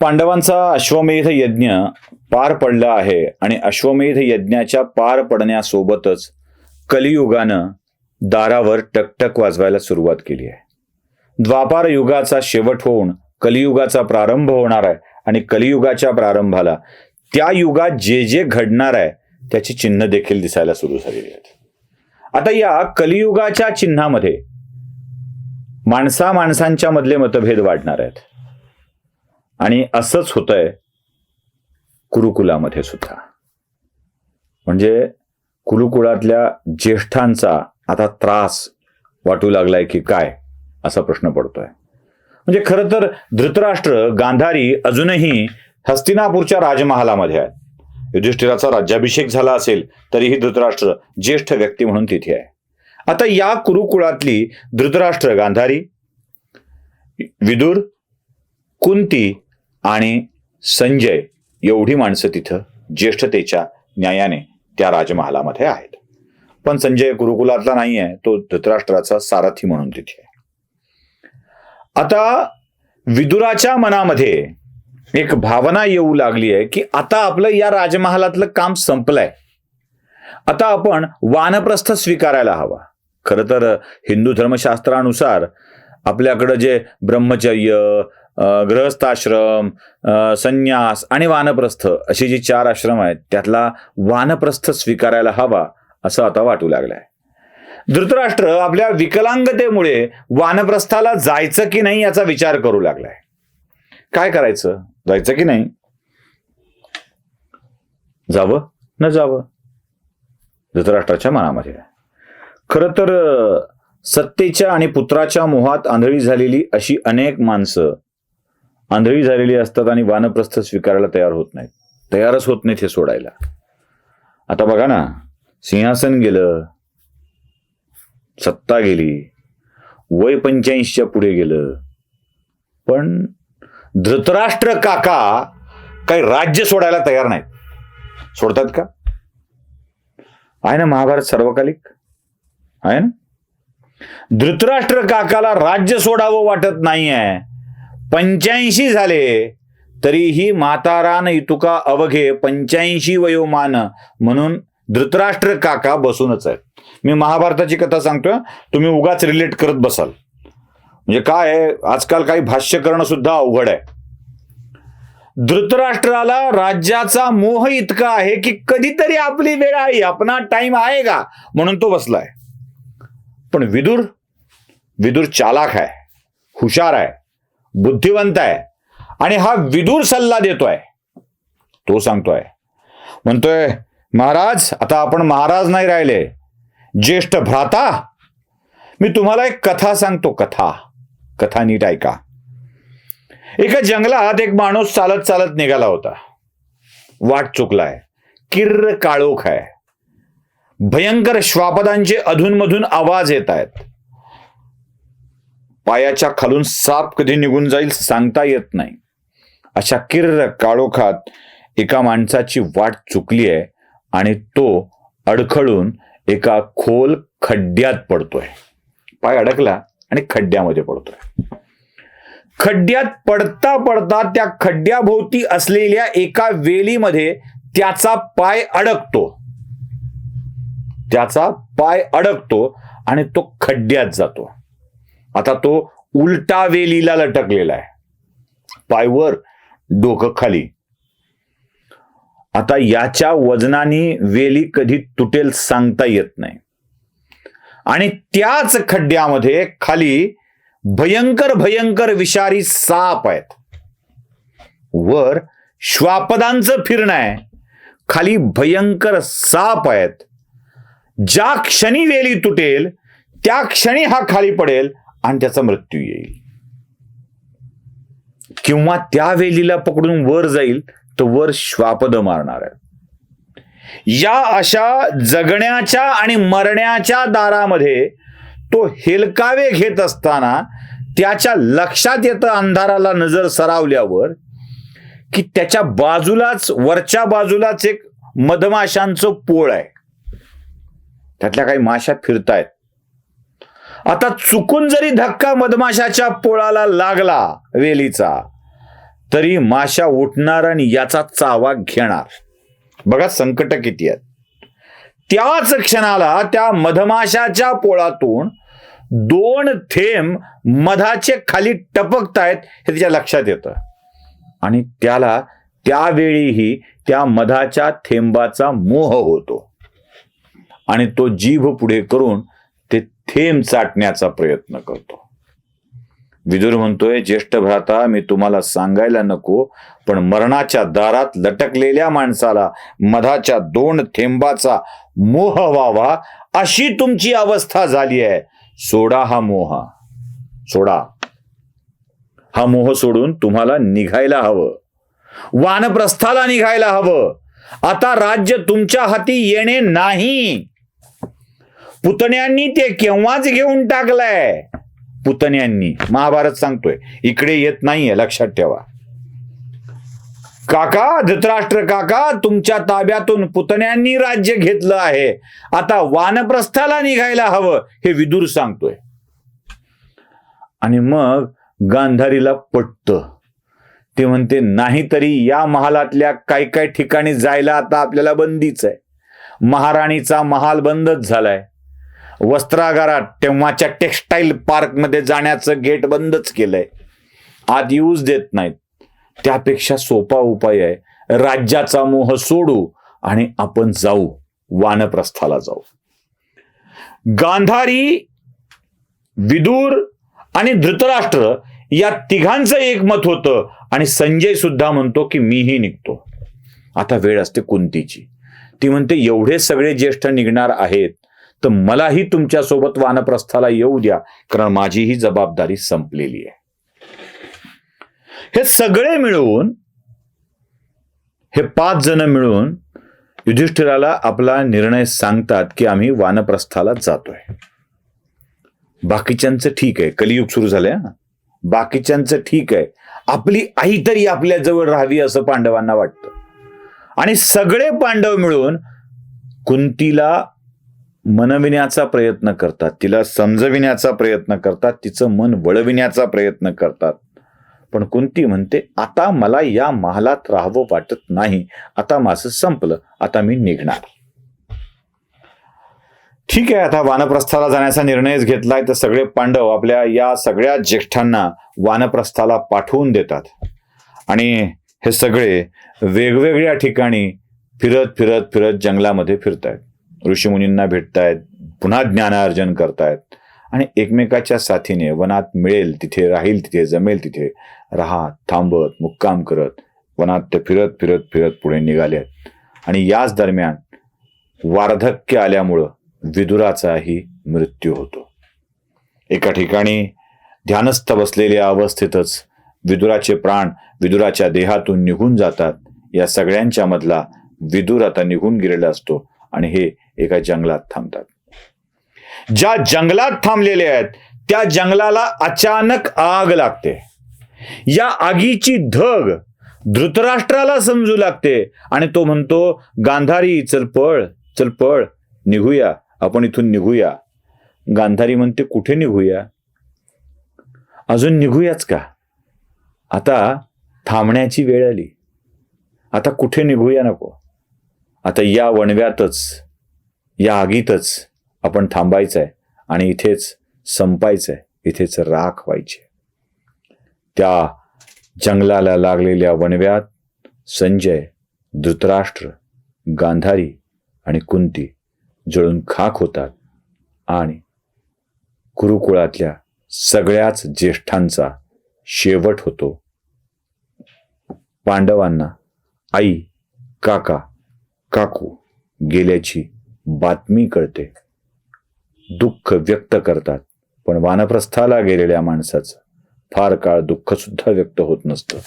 पांडवांचा अश्वमेध यज्ञ पार पडला आहे आणि अश्वमेध यज्ञाच्या पार पडण्यासोबतच कलियुगानं दारावर टकटक वाजवायला सुरुवात केली आहे. द्वापार युगाचा शेवट होऊन कलियुगाचा प्रारंभ होणार आहे आणि कलियुगाच्या प्रारंभाला त्या युगात जे जे घडणार आहे त्याची चिन्ह देखील दिसायला सुरू झालेली आहेत. आता या कलियुगाच्या चिन्हामध्ये माणसा माणसांच्या मधले मतभेद वाढणार आहेत. आणि असंच होतंय कुरुकुलामध्ये सुद्धा. म्हणजे कुरुकुळातल्या ज्येष्ठांचा आता त्रास वाटू लागलाय की काय असा प्रश्न पडतोय. म्हणजे खरं तर धृतराष्ट्र गांधारी अजूनही हस्तिनापूरच्या राजमहालामध्ये आहेत. युधिष्ठिराचा राज्याभिषेक झाला असेल तरीही धृतराष्ट्र ज्येष्ठ व्यक्ती म्हणून तिथे आहे. आता या कुरुकुळातली धृतराष्ट्र गांधारी विदुर कुंती आणि संजय एवढी माणसं तिथं ज्येष्ठतेच्या न्यायाने त्या राजमहालामध्ये आहेत. पण संजय गुरुकुलातला नाही आहे तो धृतराष्ट्राचा सारथी म्हणून तिथे आता विदुराच्या मनामध्ये एक भावना येऊ लागली आहे की आता आपलं या राजमहालातलं काम संपलंय. आता आपण वानप्रस्थ स्वीकारायला हवा. खरं तर हिंदू धर्मशास्त्रानुसार आपल्याकडं जे ब्रह्मचर्य ग्रहस्थाश्रम संन्यास आणि वानप्रस्थ अशी जी चार आश्रम आहेत त्यातला वानप्रस्थ स्वीकारायला हवा असं आता वाटू लागलंय. धृतराष्ट्र आपल्या विकलांगतेमुळे वानप्रस्थाला जायचं की नाही याचा विचार करू लागलाय. काय करायचं? जायचं की नाही? जावं? न जावं? धृतराष्ट्राच्या मनामध्ये. खरं तर सत्तेच्या आणि पुत्राच्या मोहात आंधळी झालेली अशी अनेक माणसं आंधळी झालेली असतात आणि वानप्रस्थ स्वीकारायला तयार होत नाहीत. तयारच होत नाहीत हे सोडायला. आता बघा ना सिंहासन गेलं सत्ता गेली वय पंच्याऐंशीच्या पुढे गेलं. पण धृतराष्ट्र काका काही राज्य सोडायला तयार नाहीत. सोडतात का? आहे ना महाभारत सर्वकालिक? आहे ना? धृतराष्ट्र काकाला राज्य सोडावं वाटत नाहीये. पंच्याऐंशी झाले तरीही म्हातारान इतुका अवघे पंच्याऐंशी वयोमान म्हणून धृतराष्ट्र काका बसूनच आहे मी महाभारताची कथा सांगतोय तुम्ही उगाच रिलेट करत बसाल. म्हणजे काय आहे आजकाल काही भाष्य करणं सुद्धा अवघड आहे. धृतराष्ट्राला राज्याचा मोह इतका आहे की कधीतरी आपली वेळ आहे आपला टाइम आहे का? म्हणून तो बसलाय. पण विदुर विदुर चालाक आहे हुशार आहे. बुद्धिवंत आहे. आणि हा विदुर सल्ला देतोय. तो सांगतोय. म्हणतोय महाराज आता आपण महाराज नाही राहिले. ज्येष्ठ भ्राता मी तुम्हाला एक कथा सांगतो कथा. कथा नीट ऐका. एका जंगलात एक माणूस चालत चालत निघाला होता. वाट चुकलाय. किर्र काळोख आहे. भयंकर श्वापदांचे अधूनमधून आवाज येत आहेत. पायाच्या खालून साप कधी निघून जाईल सांगता येत नाही. अशा किर्र काळोखात एका माणसाची वाट चुकली आहे आणि तो अडखळून एका खोल खड्ड्यात पडतोय. पाय अडकला आणि खड्ड्यामध्ये पडतोय. खड्ड्यात पडता पडता त्या खड्ड्याभोवती असलेल्या एका वेलीमध्ये त्याचा पाय अडकतो. त्याचा पाय अडकतो आणि तो खड्ड्यात जातो. आता तो उलटा वेलीला लटकलेला आहे. पायवर डोकं खाली. आता याच्या वजनाने वेली कधी तुटेल सांगता येत नाही. आणि त्याच खड्ड्यामध्ये खाली भयंकर भयंकर विषारी साप आहेत. वर श्वापदांचं फिरणं आहे. खाली भयंकर साप आहेत. ज्या क्षणी वेली तुटेल त्या क्षणी हा खाली पडेल आणि त्याचा मृत्यू येईल. किंवा त्या वेलीला पकडून वर जाईल तर वर श्वापद मारणार आहे. या अशा जगण्याच्या आणि मरण्याच्या दारामध्ये तो हेलकावे घेत असताना त्याच्या लक्षात येतं अंधाराला नजर सरावल्यावर की त्याच्या बाजूलाच वरच्या बाजूलाच एक मधमाशांचं पोळ आहे. त्यातल्या काही माशा फिरतायत. आता चुकून जरी धक्का मधमाशाच्या पोळाला लागला वेलीचा तरी माशा उठणार आणि याचा चावा घेणार. बघा संकट किती आहेत. त्याच क्षणाला त्या मधमाशाच्या पोळातून दोन थेंब मधाचे खाली टपकतायत हे त्याच्या लक्षात येतं. आणि त्याला त्यावेळीही त्या मधाच्या थेंबाचा मोह होतो. आणि तो जीभ पुढे करून थेंब चाटण्याचा प्रयत्न करतो. विदुर म्हणतोय ज्येष्ठ भ्राता मी तुम्हाला सांगायला नको पण मरणाच्या दारात लटकलेल्या माणसाला मधाच्या दोन थेंबाचा मोह व्हावा अशी तुमची अवस्था झाली आहे. सोडा हा मोह. सोडा. हा मोह सोडून तुम्हाला निघायला हवं. वानप्रस्थाला निघायला हवं. आता राज्य तुमच्या हाती येणे नाही. पुतण्यांनी ते केव्हाच घेऊन टाकलंय? पुतण्यांनी. महाभारत सांगतोय. इकडे येत नाहीये लक्षात ठेवा. काका धृतराष्ट्र काका तुमच्या ताब्यातून पुतण्यांनी राज्य घेतलं आहे. आता वानप्रस्थाला निघायला हवं हे विदूर सांगतोय. आणि मग गांधारीला पटत. ते म्हणते नाहीतरी या महालातल्या काही काही ठिकाणी जायला आता आपल्याला बंदीच आहे. महाराणीचा महाल बंदच झालाय. वस्त्रागारात तेव्हाच्या टेक्स्टाईल पार्कमध्ये जाण्याचं गेट बंदच केलंय. आत यूज देत नाहीत. त्यापेक्षा सोपा उपाय आहे. राज्याचा मोह सोडू आणि आपण जाऊ. वानप्रस्थाला जाऊ. गांधारी विदूर आणि धृतराष्ट्र या तिघांचं एकमत होतं. आणि संजय सुद्धा म्हणतो की मीही निघतो. आता वेळ असते कुंतीची. ती म्हणते एवढे सगळे ज्येष्ठ निघणार आहेत. तर मलाही तुमच्यासोबत वानप्रस्थाला येऊ द्या. कारण माझी ही जबाबदारी संपलेली आहे. हे सगळे मिळून हे पाच जण मिळून युधिष्ठिराला आपला निर्णय सांगतात की आम्ही वानप्रस्थाला जातोय. बाकीच्यांचं ठीक आहे. कलियुग सुरू झालंय ना बाकीच्यांचं ठीक आहे. आपली आई तरी आपल्या जवळ राहावी असं पांडवांना वाटतं. आणि सगळे पांडव मिळून कुंतीला मनविण्याचा प्रयत्न करतात तिला समजविण्याचा प्रयत्न करतात तिचं मन वळविण्याचा प्रयत्न करतात. पण कुंती म्हणते आता मला या महालात राहावं वाटत नाही. आता माझं संपलं आता मी निघणार. ठीक आहे आता वानप्रस्थाला जाण्याचा निर्णयच घेतलाय तर सगळे पांडव आपल्या या सगळ्या ज्येष्ठांना वानप्रस्थाला पाठवून देतात. आणि हे सगळे वेगवेगळ्या ठिकाणी फिरत फिरत फिरत जंगलामध्ये फिरतायत. ऋषीमुनींना भेटतायत पुन्हा ज्ञानार्जन करतायत. आणि एकमेकाच्या साथीने वनात मिळेल तिथे राहील तिथे जमेल तिथे. राहा थांबत मुक्काम करत. वनात ते फिरत फिरत फिरत पुढे निघाले आहेत. आणि याच दरम्यान वार्धक्य आल्यामुळं विदुराचाही मृत्यू होतो. एका ठिकाणी ध्यानस्थ बसलेल्या अवस्थेतच विदुराचे प्राण विदुराच्या देहातून निघून जातात. या सगळ्यांच्या मधला विदुर आता निघून गेलेला असतो. आणि हे एका जंगलात थांबतात. ज्या जंगलात थांबलेले आहेत त्या जंगलाला अचानक आग लागते. या आगीची धग धृतराष्ट्राला समजू लागते आणि तो म्हणतो गांधारी चल पळ चल पळ निघूया आपण इथून निघूया. गांधारी म्हणते कुठे निघूया? अजून निघूयाच का? आता थांबण्याची वेळ आली. आता कुठे निघूया नको? आता या वणव्यातच या आगीतच आपण थांबायचं आहे आणि इथेच संपायचं आहे इथेच राख व्हायची. त्या जंगलाला लागलेल्या वणव्यात संजय धृतराष्ट्र गांधारी आणि कुंती जळून खाक होतात आणि कुरुकुळातल्या सगळ्याच ज्येष्ठांचा शेवट होतो. पांडवांना आई काका काकू गेल्याची बातमी कळते. दुःख व्यक्त करतात. पण वानप्रस्थाला गेलेल्या माणसाचं फार काळ दुःख सुद्धा व्यक्त होत नसतं.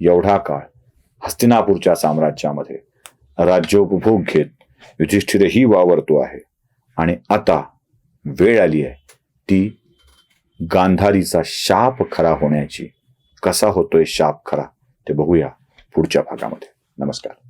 एवढा काळ हस्तिनापूरच्या साम्राज्यामध्ये राज्योपभोग घेत युधिष्ठिरही वावरतो आहे. आणि आता वेळ आली आहे. ती गांधारीचा शाप खरा होण्याची. कसा होतोय शाप खरा ते बघूया पुढच्या भागामध्ये. नमस्कार.